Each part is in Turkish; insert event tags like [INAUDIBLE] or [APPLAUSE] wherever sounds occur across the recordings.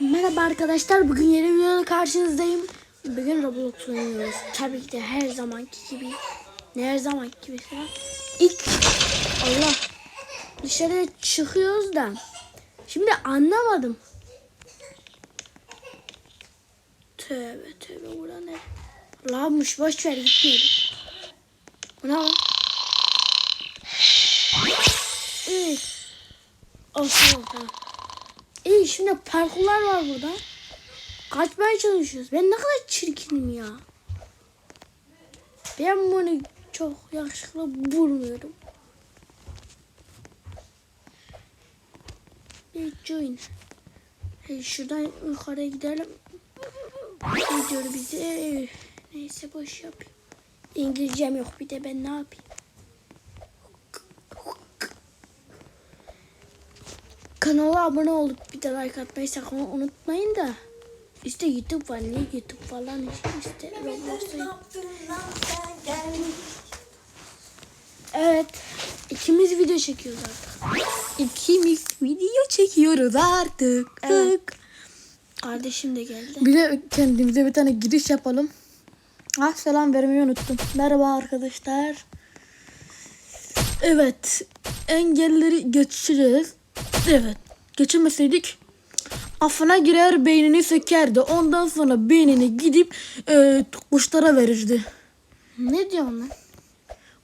Merhaba arkadaşlar. Bugün yeni videoda karşınızdayım. Bugün Roblox oynuyoruz. Tabii ki de her zamanki gibi. Ne her zamanki gibi. ya. İlk Allah dışarıya çıkıyoruz da. Şimdi anlamadım. Tövbe tövbe bura ne? Allah'mış boş ver gitmeyelim. Bu ne lan? Tamam tamam. İyi şimdi parkurlar var burada. Kaçmaya çalışıyoruz. Ben ne kadar çirkinim ya. Ben bunu çok yakışıklı bulmuyorum. Bir join. Hey, şuradan yukarı gidelim. Ne diyor bize? Neyse boş yapayım. İngilizcem yok bir de ben ne yapayım? Kanala abone olup bir de like atmayı sakın unutmayın da. İşte YouTube var. Niye YouTube falan işte, işte Roblox'ta. Evet. ikimiz video çekiyoruz artık. İkimiz video çekiyoruz artık. Evet. Kardeşim de geldi. Bir de kendimize bir tane giriş yapalım. Ah selam vermeyi unuttum. Merhaba arkadaşlar. Evet. Engelleri geçeceğiz. Evet. Geçemeseydik afına girer beynini sökerdi. Ondan sonra beynini gidip e, kuşlara verirdi. Ne diyorsun lan?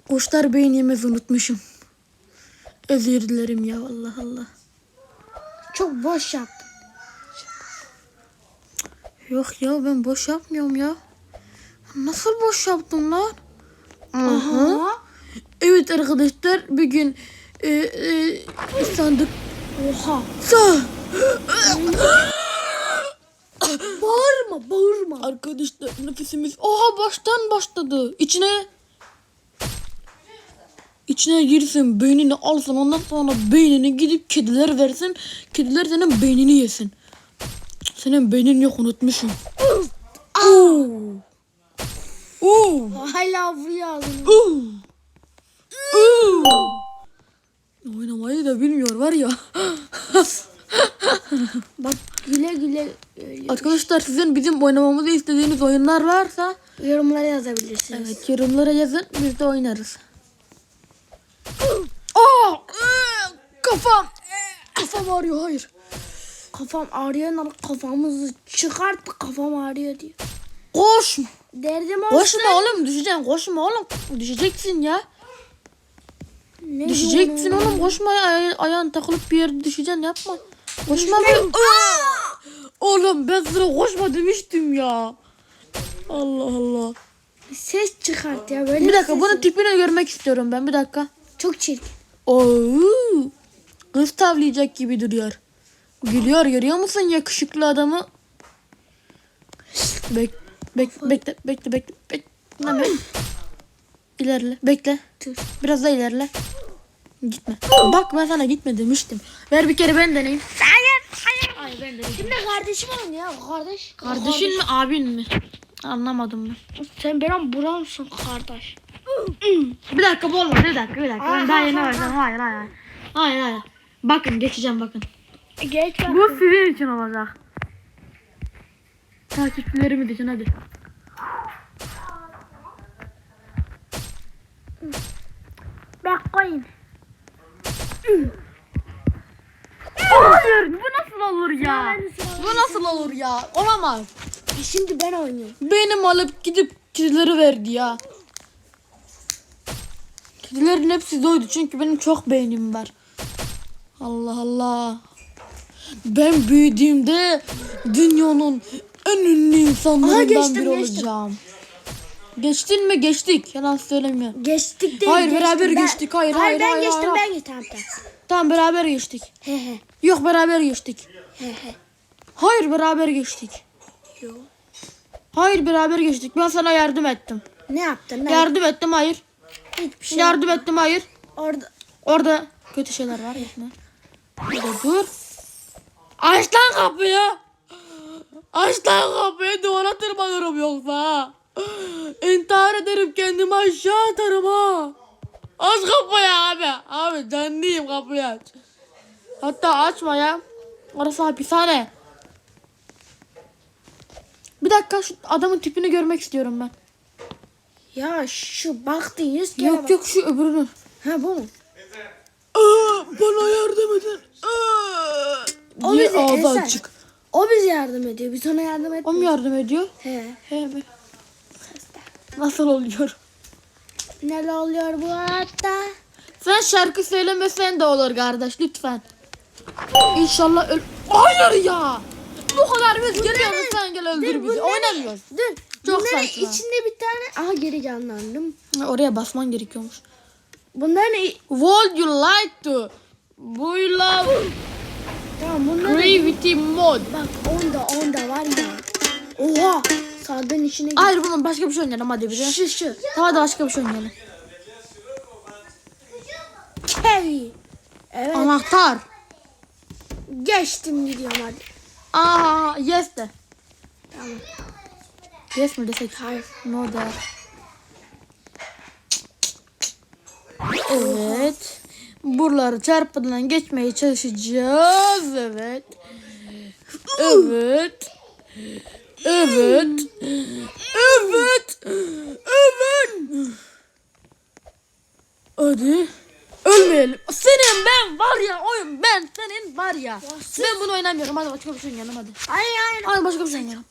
Kuşlar beyin yemez unutmuşum. Özür dilerim ya Allah Allah. Çok boş yaptım. Yok ya ben boş yapmıyorum ya. Nasıl boş yaptım lan? Aha. Evet arkadaşlar bugün e, e, sandık. Oha. [GASPS] Bağırma bağırma. arkadaşlar nefesimiz oha baştan başladı. İçine içine girsin beynini alsın ondan sonra beynini gidip kediler versin. Kediler senin beynini yesin. Senin beynin yok unutmuşum. Oo. Oo. Hala vuruyor ağzını. Oo. Oo. Oynamayı da bilmiyor var ya. [LAUGHS] Bak güle güle e, Arkadaşlar sizin bizim oynamamızı istediğiniz oyunlar varsa yorumlara yazabilirsiniz. evet yorumlara yazın biz de oynarız. Aa! Ee, Kafam! Kafam ağrıyor hayır. Kafam ağrıyor kafamızı çıkart kafam ağrıyor diyor. Koş! Derdim olsun. Koşma oğlum düşeceksin koşma oğlum. Düşeceksin ya. Ne Düşeceksin oğlum koşma ay- ayağın takılıp bir yerde düşeceksin yapma. Koşma be. Oğlum ben sana koşma demiştim ya. Allah Allah. Ses çıkart ya böyle. Bir dakika bunun tipini görmek istiyorum ben bir dakika. Çok çirkin. Oo, kız tavlayacak gibi duruyor. Gülüyor görüyor musun yakışıklı adamı? Bek, bek, bekle, bekle, bekle, bekle. Lan bek- İlerle, bekle. Dur. Biraz da ilerle. Gitme. Bak ben sana gitme demiştim. Ver bir kere ben deneyeyim. Hayır hayır. Ay ben deneyeyim. Şimdi kardeşim olun ya kardeş. Kardeşin mi abin mi? Anlamadım ben. Sen benim buramsın kardeş. Bir dakika bu olmadı bir dakika bir dakika. Ben daha yeni Aha, başladım. Hayır hayır. Hayır hayır. Bakın geçeceğim bakın. Geç bak. Bu sizin için olacak. Takipçilerimiz için hadi. Bak koyun. Hayır bu nasıl olur ya? Bu nasıl olur ya? Olamaz. Şimdi ben oynuyorum. Benim alıp gidip kedileri verdi ya. Kedilerin hepsi doydu çünkü benim çok beynim var. Allah Allah. Ben büyüdüğümde dünyanın en ünlü Aha, insanlarından geçtim, biri geçtim. olacağım. Geçtin mi? Geçtik. Yalan söylemiyorum. Geçtik değil. Hayır, geçtim. beraber Ben- geçtik. Hayır, hayır, ben hayır, geçtim hayır. ben geçtim. Tamam tamam. Tamam beraber geçtik. He he. Yok beraber geçtik. He he. Hayır beraber geçtik. Yo. Hayır beraber geçtik. Ben sana yardım ettim. Ne yaptın? Ne? Yardım ettim hayır. Hiçbir şey. Yardım ettim hayır. Orada. Orada kötü şeyler var yapma. Burada dur. Aç lan kapıyı. Aç lan kapıyı duvara tırmanırım yoksa. [GASPS] İntihar ederim kendimi aşağı atarım ha. Aç kapıyı abi. Abi canlıyım kapıyı aç. Hatta açma ya. Orası hapishane. dakika şu adamın tipini görmek istiyorum ben. Ya şu baktın yüz kere Yok bak. yok şu öbürünü. Ha bu mu? Aa, bana yardım edin. Aa, O diye bize ağzı açık. O bize yardım ediyor. Biz ona yardım O mu etmiyoruz. yardım ediyor? He. He mi? Nasıl oluyor? Neler oluyor bu hayatta? Sen şarkı söylemesen de olur kardeş lütfen. İnşallah öl... Hayır ya! Bu kadar biz geliyoruz sen gel öldür bizi. bunları- Oynamıyoruz. Dur. Çok Bunların saçma. içinde bir tane... Aha geri canlandım. Oraya basman gerekiyormuş. Bunların... Would you like to? We love Tamam bunların... gravity mode. Bak onda onda var ya. Oha. Sandığın içine gir. Hayır bunun başka bir şey oynayalım hadi bize. Şu şu. Tamam hadi başka bir şey oynayalım. Heavy. Evet. Anahtar. Geçtim gidiyorum hadi. Aa yes de. Tamam. Yes mi desek? Hayır. No der. Evet. Buraları çarpmadan geçmeye çalışacağız. Evet. Evet. Evet. Evet. Evet. Hadi. Ölmeyelim. Senin ben var ya oyun ben senin var ya. Ben bunu oynamıyorum. Hadi başka bir şey oynayalım hadi. Hayır hayır. Hadi başka bir şey oynayalım.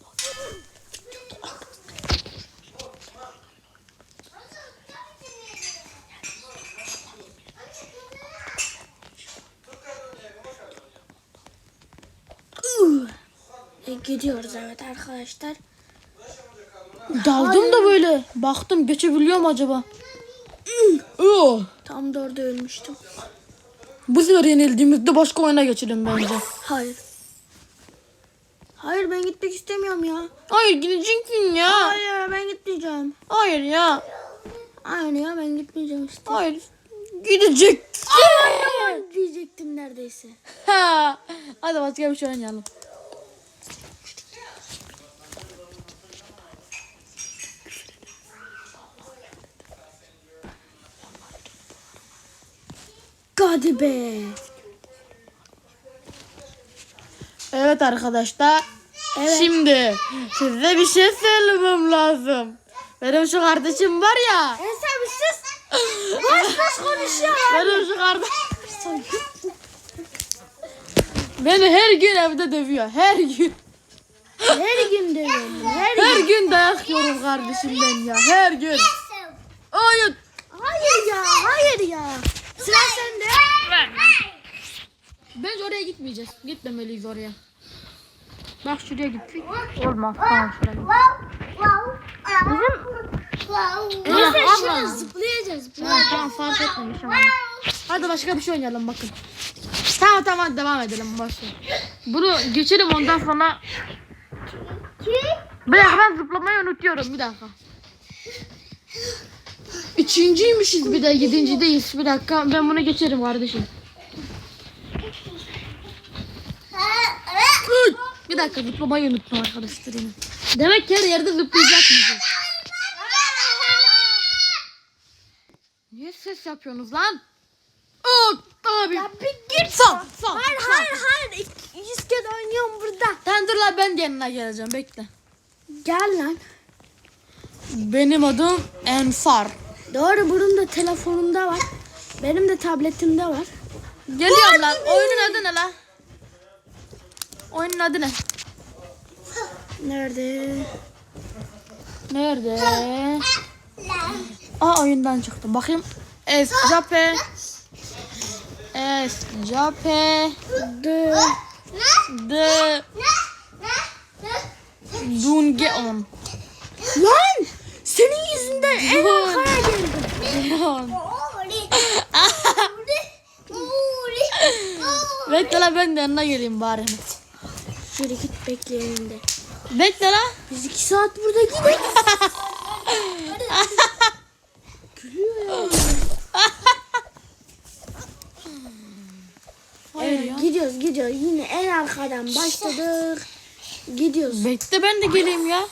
E, gidiyoruz evet arkadaşlar. Daldım da böyle. Baktım geçebiliyor mu acaba? Tam da orada ölmüştüm. Bu sefer yenildiğimizde başka oyuna geçelim bence. Hayır. Hayır ben gitmek istemiyorum ya. Hayır gideceksin ya. Hayır ben gitmeyeceğim. Hayır ya. Hayır ya ben gitmeyeceğim işte. Hayır. Gideceksin. Hayır diyecektim neredeyse. Ha. Hadi başka bir şey oynayalım. Hadi be. Evet arkadaşlar. Evet. Şimdi size bir şey söylemem lazım. Benim şu kardeşim var ya. Ensar bir sus. Boş boş konuşuyor. Benim şu kardeşim. Beni her gün evde dövüyor. Her gün. Her gün dövüyorum. Her Her gün. gün dayak yiyorum kardeşimden ya. Her gün. Hayır. Hayır ya hayır ya. Sıra sende. Bence oraya gitmeyeceğiz. Gitmemeliyiz oraya. Bak şuraya gittik. Olmaz. Tamam şuraya. Neyse Allah. şurada zıplayacağız. Evet, tamam fark etmemiş ama. Hadi başka bir şey oynayalım bakın. Tamam tamam devam edelim başla. Bunu geçelim ondan sonra. Bir dakika ben zıplamayı unutuyorum bir dakika. Üçüncüymüşüz bir de yedincideyiz bir dakika ben bunu geçerim kardeşim. Bir dakika zıplamayı unuttum arkadaşlar yine. Demek ki her yerde zıplayacakmışız. Niye ses yapıyorsunuz lan? Aa, abi. Ya bir git. Son, son. Hayır hayır hayır. İk- Yüz kez oynuyorum burada. Sen dur lan ben de yanına geleceğim bekle. Gel lan. Benim adım Ensar. Doğru bunun da telefonunda var. Benim de tabletimde var. Geliyorum lan. Oyunun adı ne lan? Oyunun adı ne? Nerede? Nerede? Aa oyundan çıktım. Bakayım. Escape. Escape. Dı. The Dungeon. Lan! Senin yüzünden en arkaya geldim. [LAUGHS] Bekle lan ben de yanına geleyim bari. Şöyle git bekleyelim de. Bekle lan. Biz iki saat burada gidelim. [LAUGHS] Gülüyor ya. Evet, ya. gidiyoruz gidiyoruz. Yine en arkadan başladık. Gidiyoruz. Bekle ben de geleyim ya.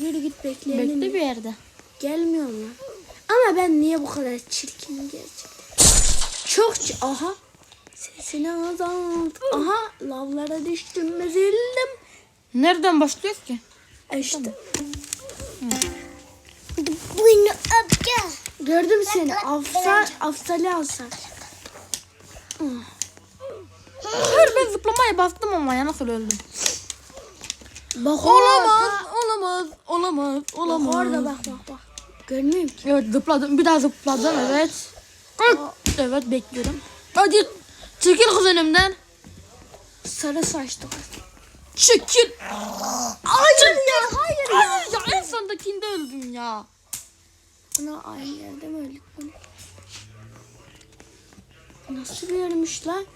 Yürü git bekleyelim. Bekle bir yerde. Gelmiyorlar. Ama ben niye bu kadar çirkinim gerçekten? Çok Aha. Sesini azalt. Aha lavlara düştüm ezildim. Nereden başlıyoruz ki? İşte. Bunu öpeceğim. Gördüm seni. Afsal, afsali alsan. Hayır ben zıplamaya bastım ama ya nasıl öldüm? Bak Olamaz, olamaz, olamaz, Bak olamaz. orada bak bak bak. Görmüyorum ki. Evet zıpladım. Bir daha zıpladım evet. Evet bekliyorum. Hadi çekil kız önümden. Sarı saçlı kız. Çekil. Hayır ya hayır ya. Hayır ya en sondakinde öldüm ya. Buna aynı yerde mi öldük? Nasıl bir yermiş lan?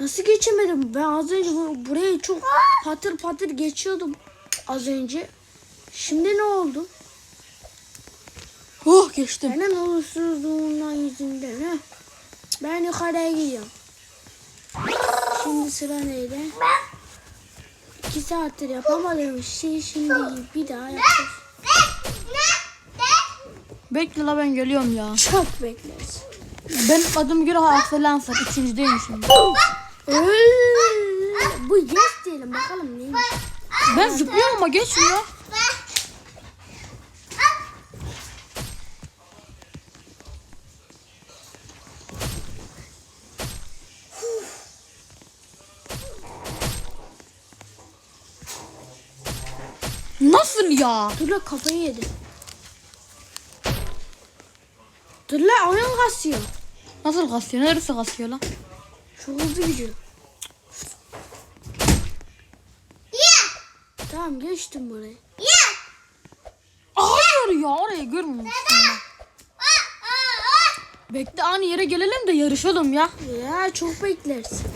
Nasıl geçemedim? Ben az önce bu, burayı çok patır patır geçiyordum az önce. Şimdi ne oldu? Oh geçtim. Benim uğursuzluğumdan yüzünden ha. Ben yukarıya gidiyorum. Şimdi sıra neydi? İki saattir yapamadığım şeyi şimdi bir daha yapacağız. Bekle la ben geliyorum ya. Çok bekleriz. Ben adım göre Aslan Üçüncüdeyim şimdi. Öyle. Bu yes diyelim bakalım neymiş. Ben zıplıyorum ama geçmiyor. Nasıl ya? Dur la kafayı yedi. Dur la oyun kasıyor. Nasıl kasıyor? Neresi kasıyor lan? Çok hızlı gidiyor. Tamam geçtim burayı. Hayır ya oraya ben. Bekle aynı yere gelelim de yarışalım ya. Ya çok beklersin.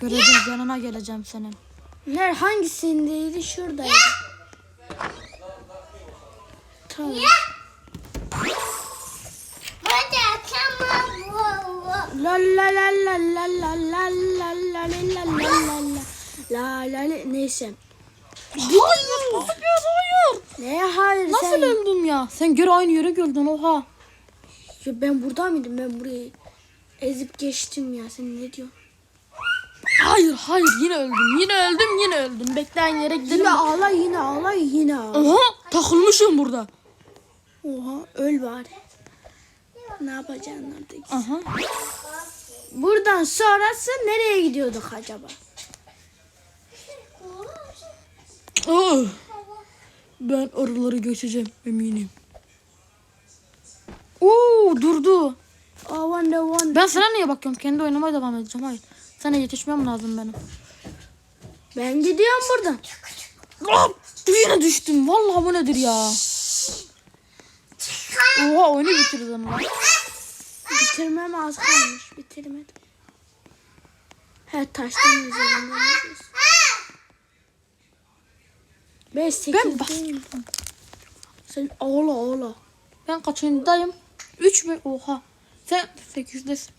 Göreceğiz yanına geleceğim senin. Ner hangisindeydi? Şuradaydı. Tamam. La la la la la la la la la la la la la la la la la neyse. Hayır, hayır, hayır. Ne hayır Nasıl sen? öldüm ya? Sen geri aynı yere geldin oha. Ya ben burada mıydım? Ben burayı ezip geçtim ya. Sen ne diyorsun? Hayır hayır yine öldüm yine öldüm yine öldüm. Bekle aynı yere gidelim. Yine ağla yine ağla yine ağla. Oha takılmışım burada. Oha öl bari. Ne yapacaksın artık? Aha. Buradan sonrası nereye gidiyorduk acaba? Oh. Ben oraları geçeceğim eminim. Oo durdu. Ben sana niye bakıyorum? Kendi oynamaya devam edeceğim. Hayır. Sana yetişmem lazım benim. Ben gidiyorum buradan. Hop! Yine düştüm. Vallahi bu nedir ya? Oha oyunu bitirdin lan. Bitirmem az kalmış. Bitirmedim. Her taştan üzerinden gidiyoruz. Ben Ben sekizdeyim. Sen ağla ağla. Ben kaçıncıdayım? 3 mü? Oha. Sen 8'desin.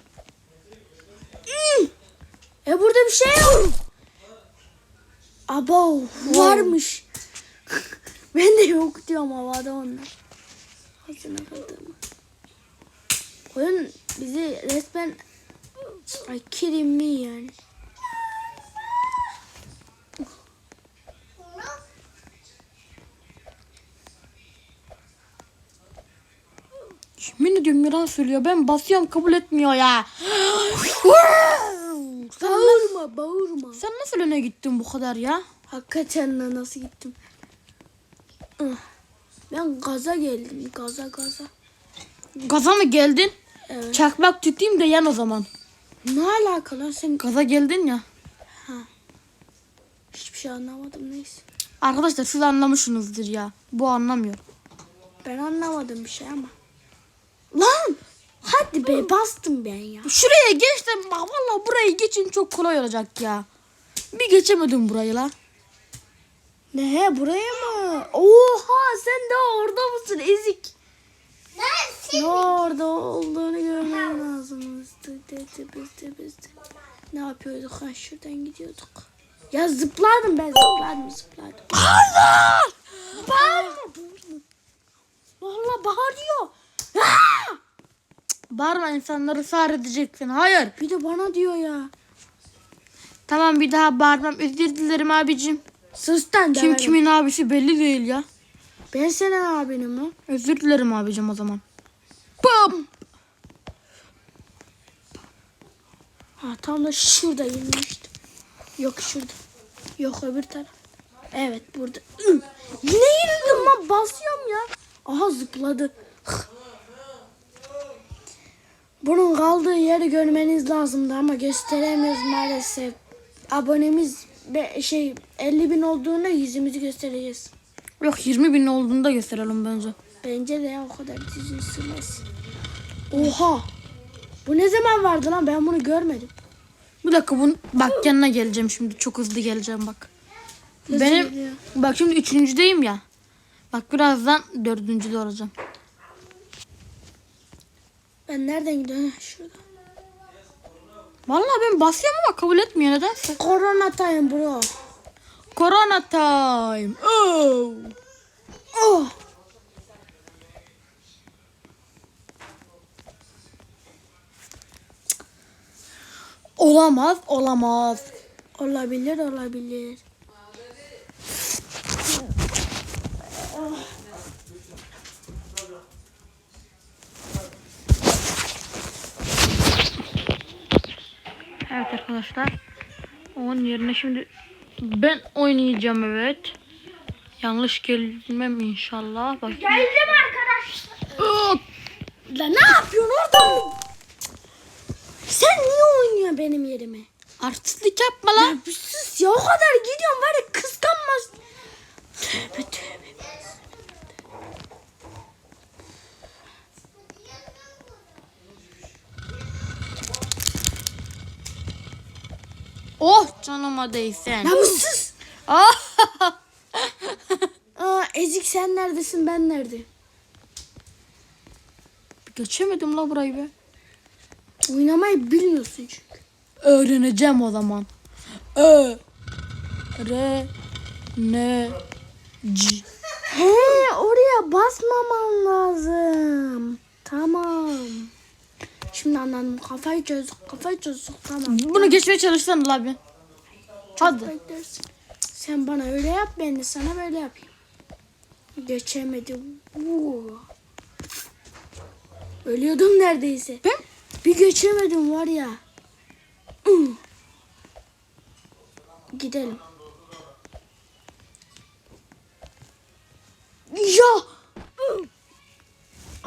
E burada bir şey yok. Abo varmış. [LAUGHS] ben de yok diyorum havada onlar. Hazına kaldığımı. Oyun bizi resmen ay kidding me yani. Yemin ediyorum yalan söylüyor. Ben basıyorum kabul etmiyor ya. sen, Bağırma bağırma. sen nasıl öne gittin bu kadar ya? Hakikaten nasıl gittim. Ben gaza geldim gaza gaza. Gaza mı geldin? Evet. Çakmak tutayım da yan o zaman. Ne alakalı sen Gaza geldin ya. hiçbir şey anlamadım neyse. Arkadaşlar siz anlamışsınızdır ya. Bu anlamıyor. Ben anlamadım bir şey ama. Lan! Hadi be bastım ben ya. Şuraya geç de bak valla burayı geçin çok kolay olacak ya. Bir geçemedim burayı la. Ne buraya mı? Oha sen de orada mısın ezik? Ne orada olduğunu görmem lazım. Ne yapıyorduk? Ha şuradan gidiyorduk. Ya zıpladım ben zıpladım zıpladım. Allah! Bağırma. Valla bağırıyor. Ah! Bağırma insanları sağır edeceksin. Hayır. Bir de bana diyor ya. Tamam bir daha bağırmam. Özür dilerim abicim. Sustan Kim kimin abisi belli değil ya. Ben senin abinim lan. Özür dilerim abicim o zaman. Bam! Ha tam da şurada yenilmiştim. Yok şurada. Yok öbür taraf. Evet burada. Yine yenildim lan basıyorum ya. Aha zıpladı. Bunun kaldığı yeri görmeniz lazımdı ama gösteremiyoruz maalesef. Abonemiz be, şey 50 bin olduğunda yüzümüzü göstereceğiz. Yok 20 bin olduğunda gösterelim bence. Bence de ya o kadar sürmez. Oha. Bu ne zaman vardı lan ben bunu görmedim. Bir dakika bunu bak yanına geleceğim şimdi. Çok hızlı geleceğim bak. Hızlı Benim geliyor. bak şimdi üçüncüdeyim ya. Bak birazdan dördüncüde olacağım. Ben nereden gidiyorum? Şurada. Vallahi ben basıyorum ama kabul etmiyor nedense. Corona time bro. Corona time. Oh. Oh. Olamaz, olamaz. Olabilir olabilir. Evet arkadaşlar. Onun yerine şimdi ben oynayacağım evet. Yanlış gelmem inşallah. Bakayım. Geldim arkadaşlar. La ne yapıyorsun orada? Sen niye oynuyorsun benim yerime? Artistlik yapma lan. Ya bir sus ya o kadar gidiyorum var ya kıskanmaz. Tövbe tövbe. Oh canıma değsen. Sus. Ah! [LAUGHS] Aa, Ezik sen neredesin ben nerede? Geçemedim la burayı be. Oynamayı bilmiyorsun çünkü. Öğreneceğim o zaman. Ö re ne c. He oraya basmaman lazım. Tamam. Şimdi anladım. Kafayı çözdük. Kafayı çözdük. Tamam. Bunu geçmeye çalışsan la bir. Hadi. Beklersin. Sen bana öyle yap ben de sana böyle yapayım. Geçemedim. Vuu. Ölüyordum neredeyse. Ben Bir geçemedim var ya. Gidelim. Ya.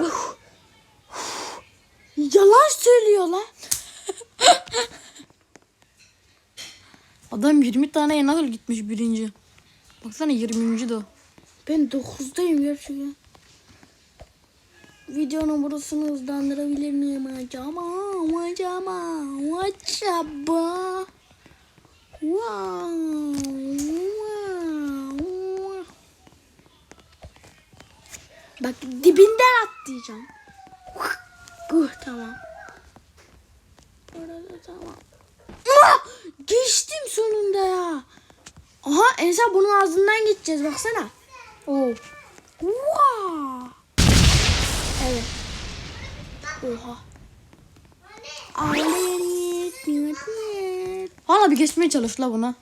Ih. Yalan söylüyor lan. adam 20 tane akıl gitmiş birinci. Baksana 20. de. Ben 9'dayım gerçekten. Videonun burasını hızlandırabilir miyim acaba? Acaba? Acaba? Wow. wow. Bak dibinden atlayacağım. Uh, tamam. Orada tamam. Ah! Geçtim sonunda ya. Aha Ensa bunun ağzından geçeceğiz baksana. Oo. Wow. Evet. Oha. Hala bir geçmeye çalış la buna.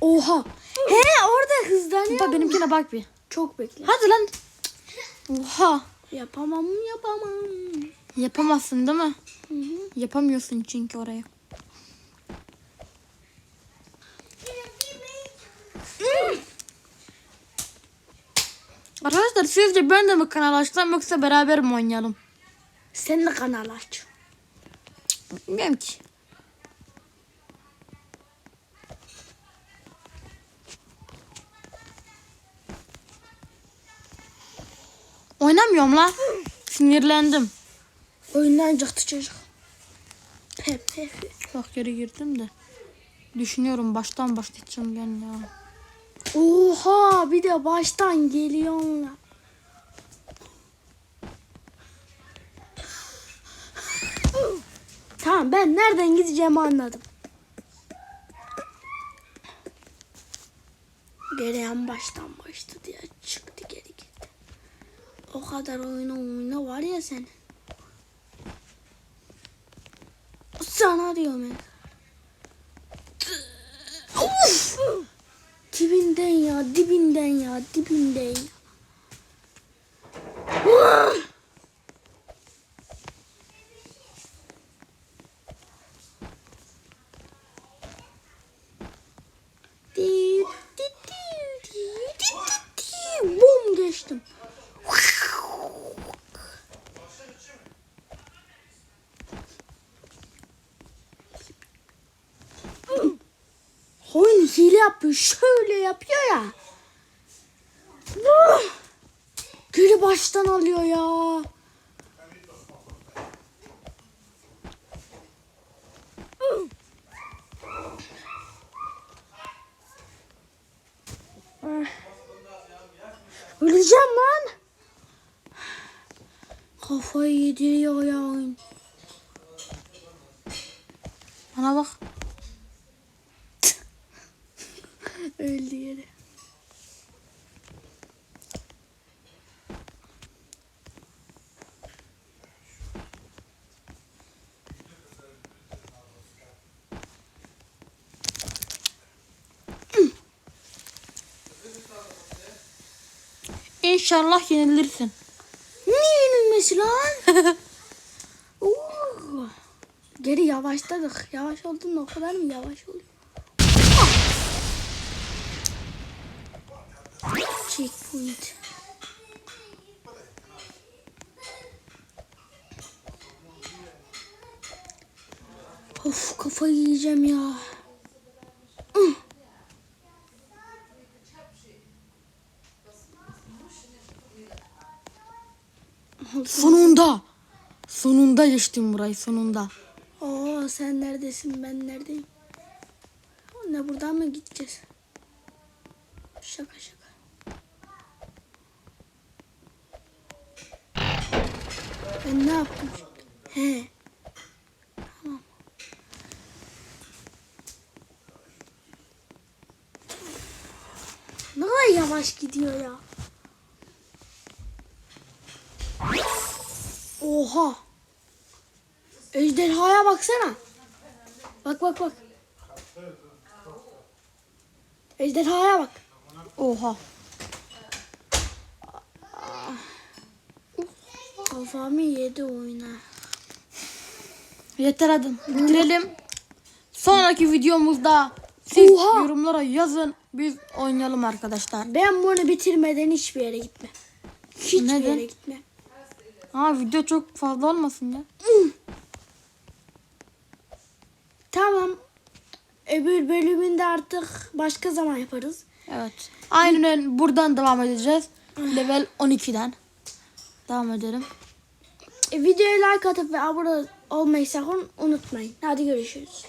Oha. He orada hızlanıyor. Bak benimkine bak bir. Çok bekle. Hadi lan. Oha. Yapamam yapamam. Yapamazsın değil mi? Hı hı. Yapamıyorsun çünkü oraya. Arkadaşlar sizce ben de mi kanal açsam yoksa beraber mi oynayalım? Sen de kanal aç. Bilmiyorum ki. Oynamıyorum la. Sinirlendim. Oyundan çıktı çocuk. Hep. Bak geri girdim de. Düşünüyorum baştan başlayacağım ben ya. Oha bir de baştan geliyorlar. Tamam ben nereden gideceğimi anladım. Geri en baştan başladı ya çıktı geri gitti. O kadar oyna oyna var ya senin. Sana diyorum. Uf! Tibi dibinden ya dibinden ya dibinden ya. Hile yapıyor. Şöyle yapıyor ya. Geri baştan alıyor ya. Öleceğim lan. Kafayı yediriyor ya oyun. Bana bak. Öldü yere. İnşallah yenilirsin. Ne yenilmesi lan? [LAUGHS] Geri yavaşladık. Yavaş oldun o kadar mı yavaş oluyor? Checkpoint. Of kafayı yiyeceğim ya. Sonunda. Sonunda geçtim burayı sonunda. Oo sen neredesin ben neredeyim? Ne buradan mı gideceğiz? Şaka şaka. Ben ne yaptım şimdi? He. Tamam. Ne kadar yavaş gidiyor ya. Oha. Ejderhaya baksana. Bak bak bak. Ejderhaya bak. Oha. Kafamı yedi oyuna. Yeter hadi bitirelim. Sonraki videomuzda siz Oha! yorumlara yazın. Biz oynayalım arkadaşlar. Ben bunu bitirmeden hiçbir yere gitme. Hiçbir Neden? yere gitme. Ha video çok fazla olmasın ya. Tamam. Öbür bölümünde artık başka zaman yaparız. Evet. Aynen buradan devam edeceğiz. Level 12'den. Devam edelim. E, videoya like atıp ve abone olmayı sakın unutmayın. Hadi görüşürüz.